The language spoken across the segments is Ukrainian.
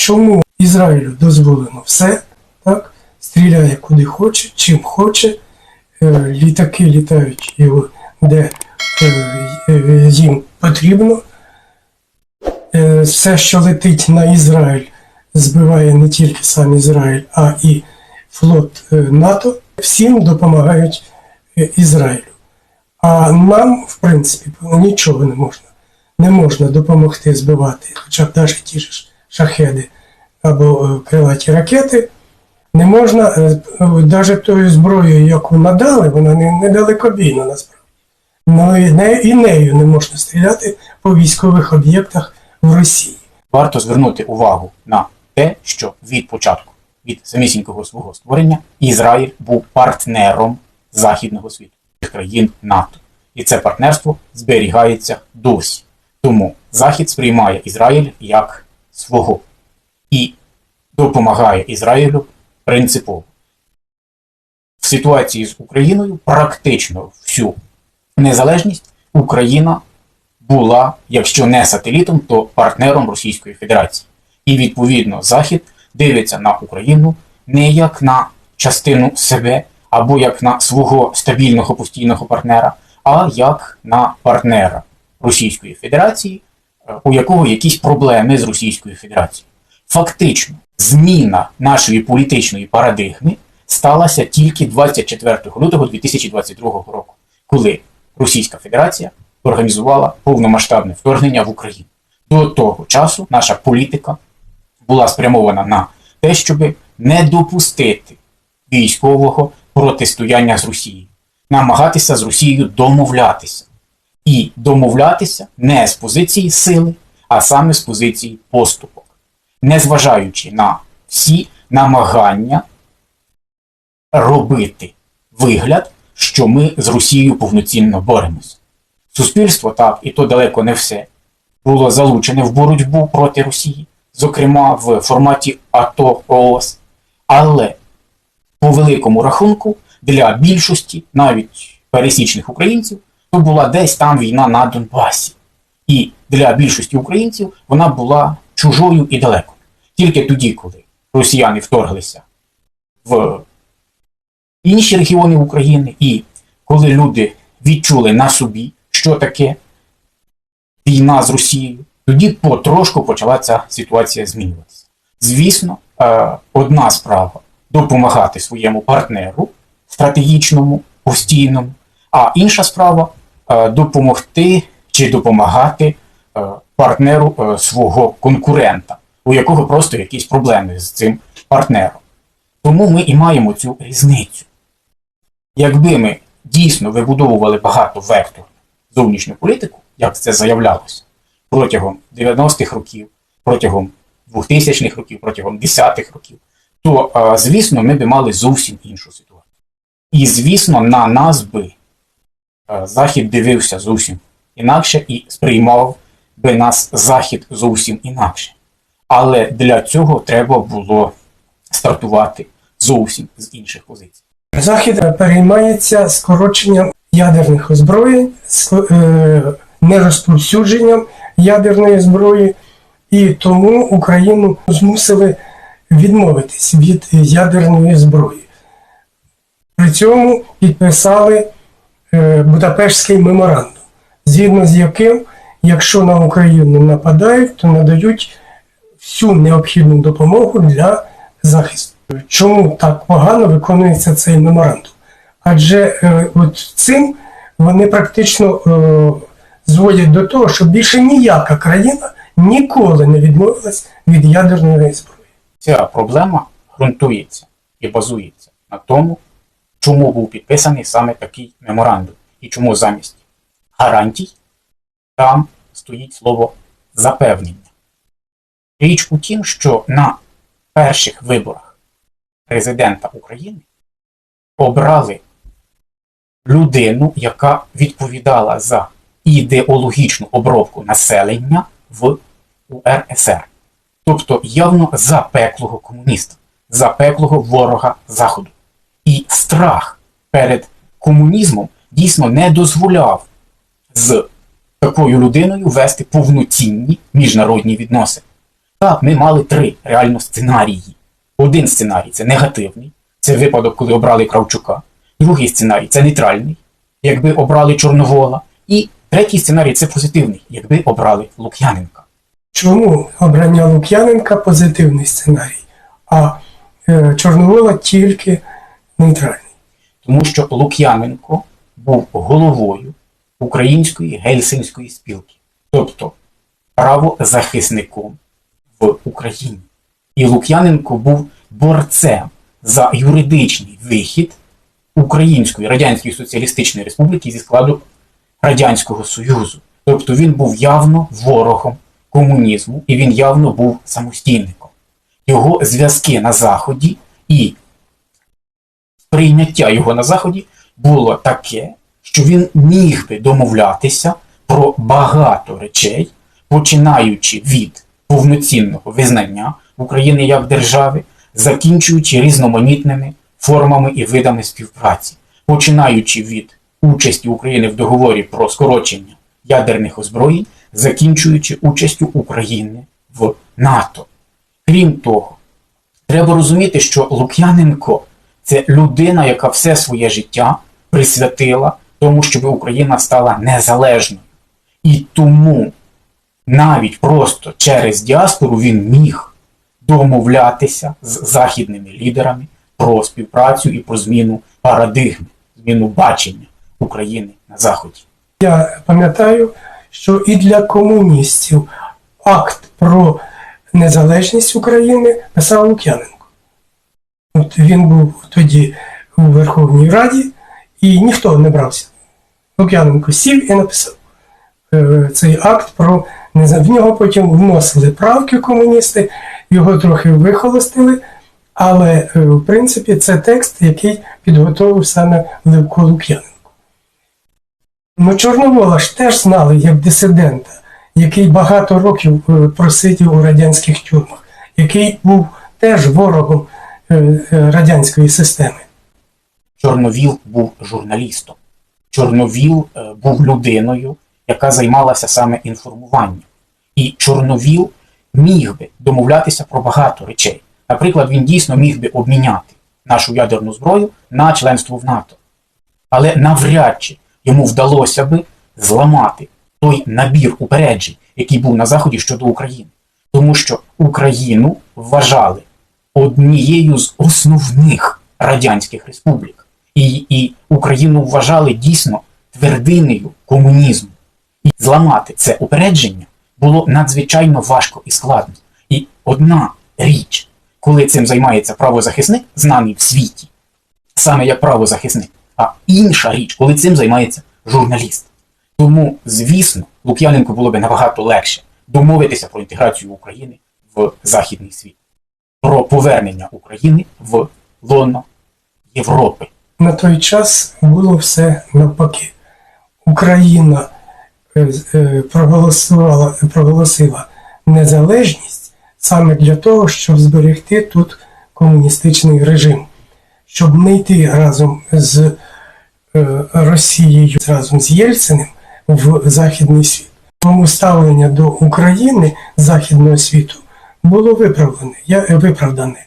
чому Ізраїлю дозволено все, так? стріляє куди хоче, чим хоче, е, літаки літають і о- де е, е, їм потрібно. Все, що летить на Ізраїль, збиває не тільки сам Ізраїль, а і флот НАТО. Всім допомагають Ізраїлю. А нам, в принципі, нічого не можна. Не можна допомогти збивати, хоча б навіть ті ж шахеди або е, крилаті ракети. Не можна навіть тою зброєю, яку надали, вона не, не насправді. Ну і нею не можна стріляти по військових об'єктах в Росії. Варто звернути увагу на те, що від початку, від самісінького свого створення, Ізраїль був партнером західного світу країн НАТО, і це партнерство зберігається досі. Тому Захід сприймає Ізраїль як свого і допомагає Ізраїлю принципово. В ситуації з Україною практично всю незалежність Україна була, якщо не сателітом, то партнером Російської Федерації. І відповідно Захід дивиться на Україну не як на частину себе або як на свого стабільного постійного партнера, а як на партнера Російської Федерації, у якого якісь проблеми з Російською Федерацією. Фактично, зміна нашої політичної парадигми сталася тільки 24 лютого 2022 року, коли Російська Федерація організувала повномасштабне вторгнення в Україну. До того часу наша політика була спрямована на те, щоб не допустити військового протистояння з Росією, намагатися з Росією домовлятися. І домовлятися не з позиції сили, а саме з позиції поступок, незважаючи на всі намагання робити вигляд, що ми з Росією повноцінно боремося. Суспільство так, і то далеко не все, було залучене в боротьбу проти Росії, зокрема в форматі АТО ООС. Але по великому рахунку для більшості, навіть пересічних українців, то була десь там війна на Донбасі. І для більшості українців вона була чужою і далеко. Тільки тоді, коли росіяни вторглися в інші регіони України, і коли люди відчули на собі, що таке війна з Росією, тоді потрошку почала ця ситуація змінюватися. Звісно, е, одна справа допомагати своєму партнеру стратегічному, постійному, а інша справа допомогти чи допомагати е, партнеру е, свого конкурента, у якого просто якісь проблеми з цим партнером. Тому ми і маємо цю різницю. Якби ми дійсно вибудовували багато векторів зовнішню політику, як це заявлялося, протягом 90-х років, протягом 2000-х років, протягом 10-х років, то, е, звісно, ми б мали зовсім іншу ситуацію. І, звісно, на нас би е, Захід дивився зовсім інакше і сприймав би нас Захід зовсім інакше. Але для цього треба було стартувати зовсім з інших позицій. Захід переймається скороченням ядерних озброєнь, е, нерозповсюдженням ядерної зброї, і тому Україну змусили відмовитись від ядерної зброї. При цьому підписали е, Будапештський меморандум, згідно з яким, якщо на Україну нападають, то надають всю необхідну допомогу для захисту. Чому так погано виконується цей меморандум? Адже е, от цим вони практично е, зводять до того, що більше ніяка країна ніколи не відмовилась від ядерної зброї. Ця проблема ґрунтується і базується на тому, чому був підписаний саме такий меморандум, і чому замість гарантій там стоїть слово запевнення. Річ у тім, що на перших виборах президента України обрали людину, яка відповідала за ідеологічну обробку населення в УРСР тобто явно запеклого комуніста, запеклого ворога Заходу. Страх перед комунізмом дійсно не дозволяв з такою людиною вести повноцінні міжнародні відносини. Так, ми мали три реально сценарії. Один сценарій це негативний, це випадок, коли обрали Кравчука. Другий сценарій це нейтральний, якби обрали Чорновола. І третій сценарій це позитивний, якби обрали Лук'яненка. Чому обрання Лук'яненка позитивний сценарій, а е, Чорновола тільки нейтральний? Тому що Лук'яненко був головою Української гельсинської спілки, тобто правозахисником в Україні. І Лук'яненко був борцем за юридичний вихід Української Радянської Соціалістичної Республіки зі складу Радянського Союзу. Тобто він був явно ворогом комунізму і він явно був самостійником. Його зв'язки на Заході і прийняття його на Заході було таке, що він міг би домовлятися про багато речей, починаючи від повноцінного визнання України як держави, закінчуючи різноманітними формами і видами співпраці, починаючи від участі України в договорі про скорочення ядерних озброєнь, закінчуючи участю України в НАТО. Крім того, Треба розуміти, що Лук'яненко це людина, яка все своє життя присвятила тому, щоб Україна стала незалежною. І тому навіть просто через діаспору він міг домовлятися з західними лідерами про співпрацю і про зміну парадигми, зміну бачення України на Заході. Я пам'ятаю, що і для комуністів акт про незалежність України писав Лук'яненко. От він був тоді у Верховній Раді, і ніхто не брався. Лук'яненко сів і написав е, цей акт про. В нього потім вносили правки комуністи, його трохи вихолостили, але е, в принципі це текст, який підготовив саме Левко Лук'яненко. Ну, Чорновола ж теж знали як дисидента, який багато років е, просидів у радянських тюрмах, який був теж ворогом радянської системи. Чорновіл був журналістом. Чорновіл е, був людиною, яка займалася саме інформуванням. І Чорновіл міг би домовлятися про багато речей. Наприклад, він дійсно міг би обміняти нашу ядерну зброю на членство в НАТО. Але навряд чи йому вдалося би зламати той набір упереджень, який був на Заході щодо України. Тому що Україну вважали однією з основних радянських республік. І, і Україну вважали дійсно твердинею комунізму. І зламати це упередження було надзвичайно важко і складно. І одна річ, коли цим займається правозахисник, знаний в світі, саме як правозахисник, а інша річ, коли цим займається журналіст. Тому, звісно, Лук'яненку було б набагато легше домовитися про інтеграцію України в західний світ, про повернення України в лоно Європи. На той час було все навпаки. Україна е, е, проголосувала, проголосила незалежність саме для того, щоб зберегти тут комуністичний режим, щоб не йти разом з е, Росією, разом з Єльциним в Західний світ. Тому ставлення до України Західного світу було виправлене. Я, е, виправдане.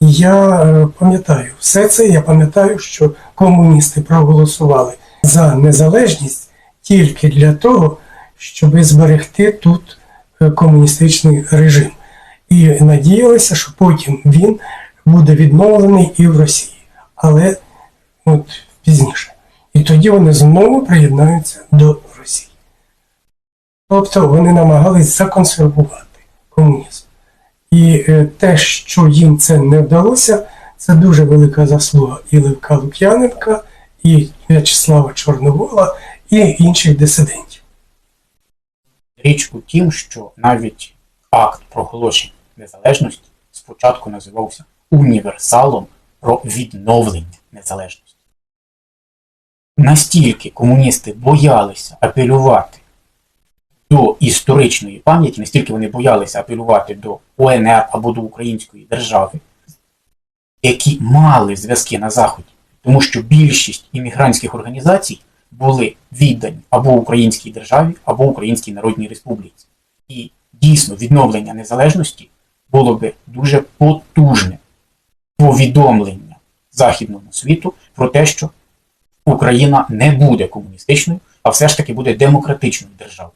Я е, пам'ятаю все це. Я пам'ятаю, що комуністи проголосували за незалежність тільки для того, щоб зберегти тут е, комуністичний режим. І надіялися, що потім він буде відновлений і в Росії, але от пізніше. І тоді вони знову приєднаються до Росії. Тобто вони намагались законсервувати комунізм. І е, те, що їм це не вдалося, це дуже велика заслуга і Левка Лук'яненка, і В'ячеслава Чорновола, і інших дисидентів. Річ у тім, що навіть акт проголошення незалежності спочатку називався універсалом про відновлення незалежності. Настільки комуністи боялися апелювати до історичної пам'яті, настільки вони боялися апелювати до ОНР або до Української держави, які мали зв'язки на Заході, тому що більшість іммігрантських організацій були віддані або Українській державі, або Українській Народній Республіці. І дійсно відновлення незалежності було би дуже потужне повідомлення західному світу про те, що Україна не буде комуністичною, а все ж таки буде демократичною державою.